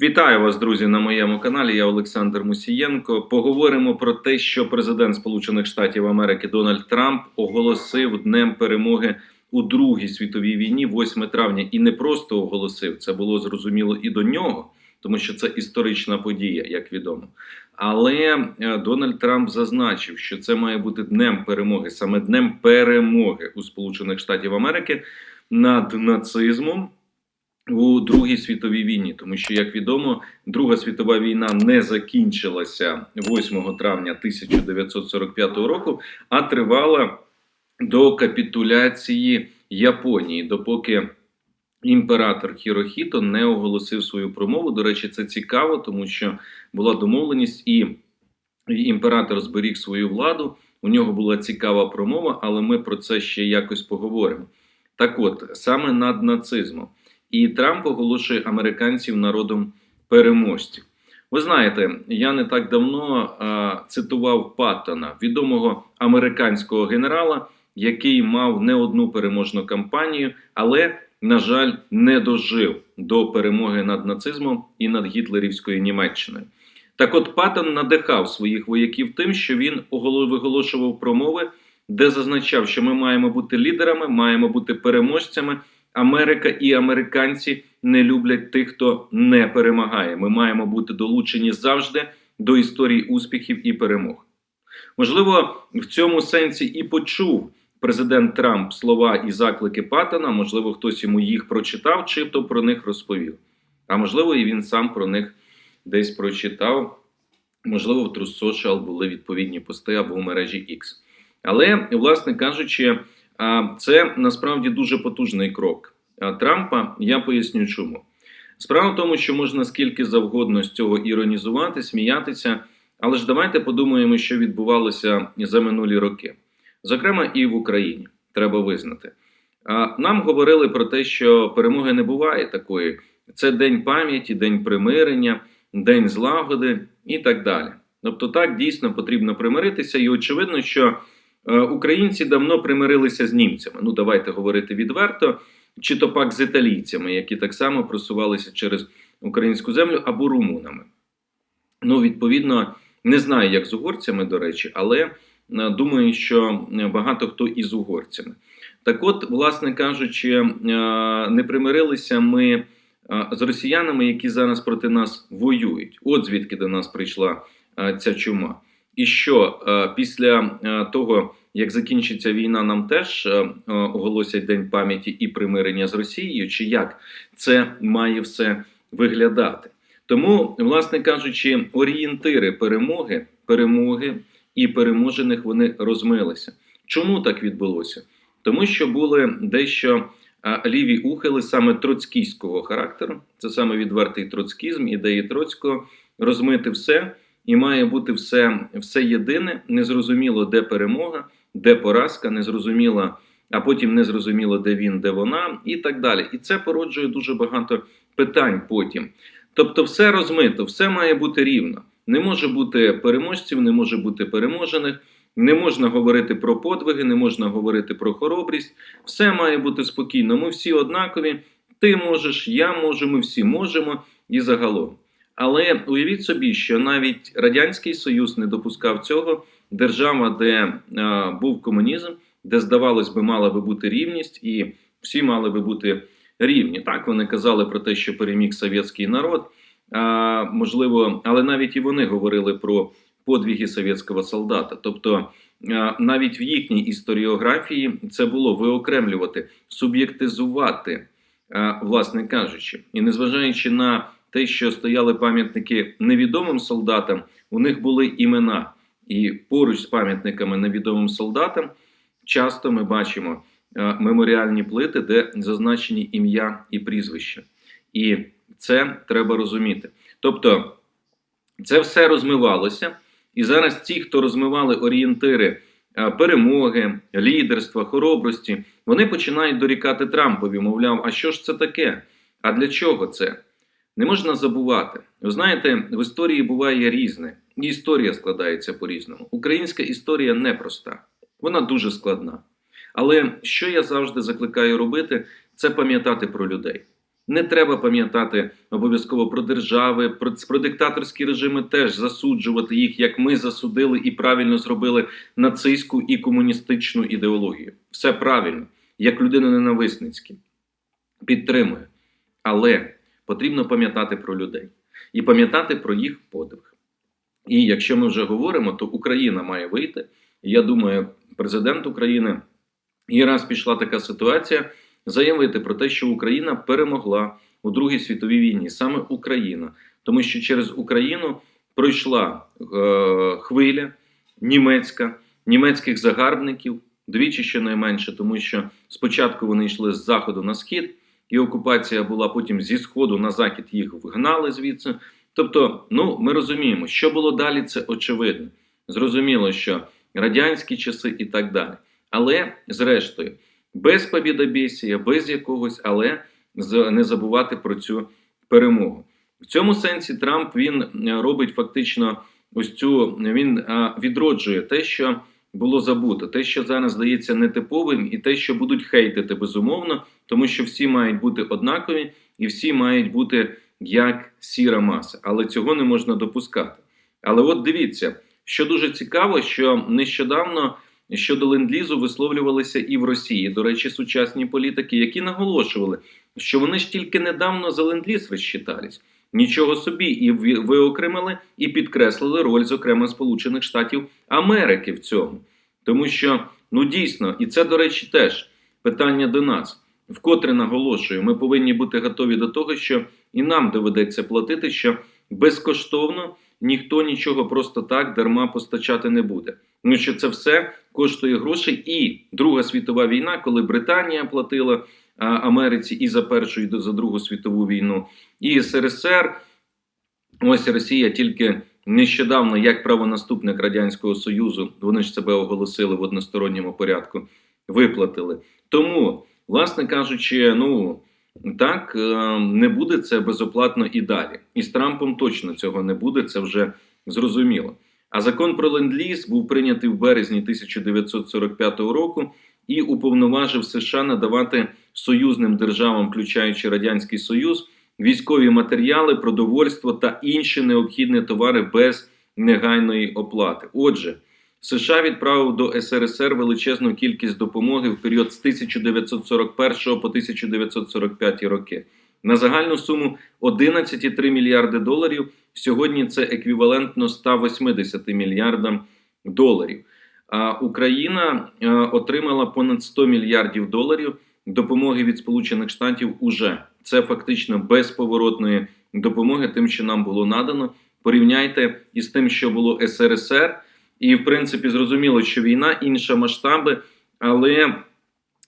Вітаю вас, друзі, на моєму каналі. Я Олександр Мусієнко. Поговоримо про те, що президент Сполучених Штатів Америки Дональд Трамп оголосив днем перемоги у Другій світовій війні, 8 травня, і не просто оголосив це було зрозуміло і до нього, тому що це історична подія, як відомо. Але е, Дональд Трамп зазначив, що це має бути днем перемоги, саме днем перемоги у Сполучених Штатів Америки над нацизмом у Другій світовій війні, тому що, як відомо, Друга світова війна не закінчилася 8 травня 1945 року, а тривала до капітуляції Японії, допоки імператор Хірохіто не оголосив свою промову. До речі, це цікаво, тому що була домовленість, і імператор зберіг свою владу. У нього була цікава промова, але ми про це ще якось поговоримо. Так от, саме над нацизмом. І Трамп оголошує американців народом переможців. Ви знаєте, я не так давно а, цитував Паттона, відомого американського генерала, який мав не одну переможну кампанію, але, на жаль, не дожив до перемоги над нацизмом і над гітлерівською Німеччиною. Так от Паттон надихав своїх вояків тим, що він виголошував промови, де зазначав, що ми маємо бути лідерами, маємо бути переможцями. Америка і американці не люблять тих, хто не перемагає. Ми маємо бути долучені завжди до історії успіхів і перемог. Можливо, в цьому сенсі і почув президент Трамп слова і заклики Паттона, можливо, хтось йому їх прочитав, чи то про них розповів. А можливо, і він сам про них десь прочитав. Можливо, в True були відповідні пости або в мережі X. Але, власне кажучи, це насправді дуже потужний крок Трампа. Я поясню, чому. Справа в тому, що можна скільки завгодно з цього іронізувати, сміятися, але ж давайте подумаємо, що відбувалося за минулі роки, зокрема і в Україні, треба визнати. Нам говорили про те, що перемоги не буває такої. Це день пам'яті, день примирення, день злагоди і так далі. Тобто, так дійсно потрібно примиритися, і очевидно, що. Е, українці давно примирилися з німцями. Ну, давайте говорити відверто, чи то пак з італійцями, які так само просувалися через українську землю або румунами. Ну, відповідно, не знаю, як з угорцями, до речі, але е, думаю, що багато хто і з угорцями. Так от, власне кажучи, е, не примирилися ми з росіянами, які зараз проти нас воюють. От звідки до нас прийшла ця чума. І що е, після е, того, як закінчиться війна, нам теж е, оголосять день пам'яті і примирення з Росією, чи як це має все виглядати? Тому, власне кажучи, орієнтири перемоги, перемоги і переможених вони розмилися. Чому так відбулося? Тому що були дещо ліві ухили саме троцькійського характеру, це саме відвертий троцкізм, ідеї Троцького, розмити все і має бути все все єдине, незрозуміло, де перемога, де поразка, незрозуміло, а потім незрозуміло, де він, де вона, і так далі. І це породжує дуже багато питань потім. Тобто, все розмито, все має бути рівно. Не може бути переможців, не може бути переможених. Не можна говорити про подвиги, не можна говорити про хоробрість. Все має бути спокійно. Ми всі однакові. Ти можеш, я можу, ми всі можемо і загалом. Але уявіть собі, що навіть Радянський Союз не допускав цього. Держава, де а, був комунізм, де, здавалось би, мала би бути рівність, і всі мали би бути рівні. Так вони казали про те, що переміг совєтський народ. А, Можливо, але навіть і вони говорили про подвіги совєтського солдата. Тобто а, навіть в їхній історіографії це було виокремлювати, суб'єктизувати, а, власне кажучи, і незважаючи на те, що стояли пам'ятники невідомим солдатам, у них були імена. І поруч з пам'ятниками невідомим солдатам часто ми бачимо е, меморіальні плити, де зазначені ім'я і прізвища. І це треба розуміти. Тобто це все розмивалося. І зараз ті, хто розмивали орієнтири е, перемоги, лідерства, хоробрості, вони починають дорікати Трампові, мовляв, а що ж це таке? А для чого це? Не можна забувати. Ви знаєте, в історії буває різне, і історія складається по-різному. Українська історія непроста, вона дуже складна. Але що я завжди закликаю робити, це пам'ятати про людей. Не треба пам'ятати обов'язково про держави, про, про диктаторські режими теж засуджувати їх, як ми засудили і правильно зробили нацистську і комуністичну ідеологію. Все правильно, як людина ненависницькі. Підтримує. Але потрібно пам'ятати про людей і пам'ятати про їх подвиг. І якщо ми вже говоримо, то Україна має вийти. Я думаю, президент України, і раз пішла така ситуація, заявити про те, що Україна перемогла у Другій світовій війні, саме Україна, тому що через Україну пройшла е, хвиля німецька, німецьких загарбників, двічі щонайменше, тому що спочатку вони йшли з заходу на схід, і окупація була потім зі сходу на захід їх вгнали звідси. Тобто, ну ми розуміємо, що було далі, це очевидно. Зрозуміло, що радянські часи і так далі. Але, зрештою, без побідобєсія, без якогось, але не забувати про цю перемогу. В цьому сенсі Трамп він е, робить фактично ось цю він е, відроджує те, що було забуто, те, що зараз здається нетиповим, і те, що будуть хейтити безумовно, тому що всі мають бути однакові і всі мають бути як сіра маса. Але цього не можна допускати. Але от дивіться, що дуже цікаво, що нещодавно щодо ленд-лізу висловлювалися і в Росії. До речі, сучасні політики, які наголошували, що вони ж тільки недавно за ленд-ліз розчитались. Нічого собі, і ви- виокремили і підкреслили роль, зокрема, Сполучених Штатів Америки в цьому. Тому що, ну дійсно, і це, до речі, теж питання до нас. Вкотре наголошую, ми повинні бути готові до того, що і нам доведеться платити, що безкоштовно ніхто нічого просто так дарма постачати не буде. Тому що це все коштує грошей. І Друга світова війна, коли Британія платила Америці і за Першу, і за Другу світову війну, і СРСР. Ось Росія тільки нещодавно, як правонаступник Радянського Союзу, вони ж себе оголосили в односторонньому порядку, виплатили. Тому, власне кажучи, ну так е, не буде це безоплатно і далі. І з Трампом точно цього не буде, це вже зрозуміло. А закон про ленд-ліз був прийнятий в березні 1945 року і уповноважив США надавати союзним державам, включаючи Радянський Союз, військові матеріали, продовольство та інші необхідні товари без негайної оплати. Отже, США відправив до СРСР величезну кількість допомоги в період з 1941 по 1945 роки. На загальну суму 11,3 мільярди доларів. Сьогодні це еквівалентно 180 мільярдам доларів. А Україна е, отримала понад 100 мільярдів доларів допомоги від Сполучених Штатів уже. Це фактично безповоротної допомоги, тим, що нам було надано. Порівняйте із тим, що було СРСР, і в принципі зрозуміло, що війна інша масштаби, але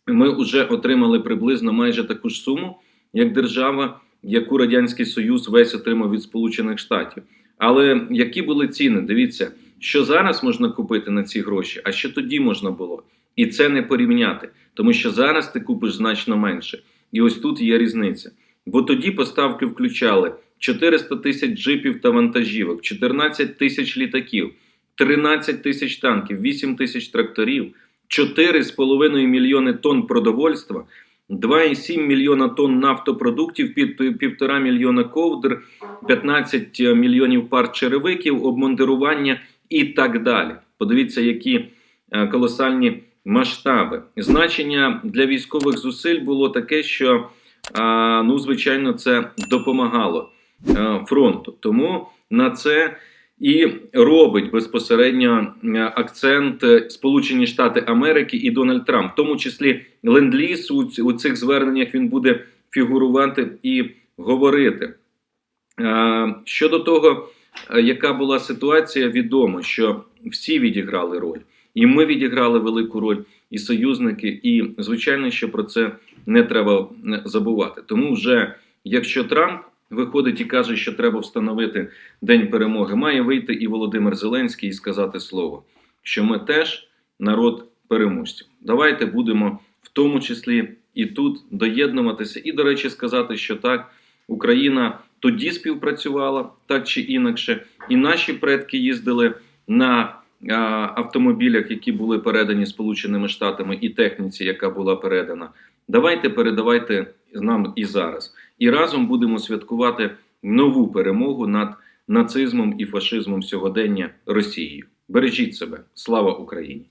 ми вже отримали приблизно майже таку ж суму, як держава, яку Радянський Союз весь отримав від Сполучених Штатів. Але які були ціни? Дивіться, що зараз можна купити на ці гроші, а що тоді можна було. І це не порівняти, тому що зараз ти купиш значно менше. І ось тут є різниця. Бо тоді поставки включали 400 тисяч джипів та вантажівок, 14 тисяч літаків, 13 тисяч танків, 8 тисяч тракторів, 4,5 мільйони тонн продовольства, 2,7 мільйона тонн нафтопродуктів, під 1,5 мільйона ковдр, 15 мільйонів пар черевиків, обмундирування і так далі. Подивіться, які е, колосальні масштаби. Значення для військових зусиль було таке, що ну, звичайно, це допомагало фронту. Тому на це і робить безпосередньо акцент е, Сполучені Штати Америки і Дональд Трамп, в тому числі ленд-ліз у, цих зверненнях він буде фігурувати і говорити. Щодо того, е, яка була ситуація, відомо, що всі відіграли роль, і ми відіграли велику роль, і союзники, і звичайно, що про це не треба забувати. Тому вже якщо Трамп виходить і каже, що треба встановити День перемоги, має вийти і Володимир Зеленський і сказати слово, що ми теж народ переможців. Давайте будемо в тому числі і тут доєднуватися, і, до речі, сказати, що так, Україна тоді співпрацювала так чи інакше, і наші предки їздили на автомобілях, які були передані Сполученими Штатами, і техніці, яка була передана. Давайте передавайте нам і зараз. І разом будемо святкувати нову перемогу над нацизмом і фашизмом сьогодення Росією. Бережіть себе, слава Україні!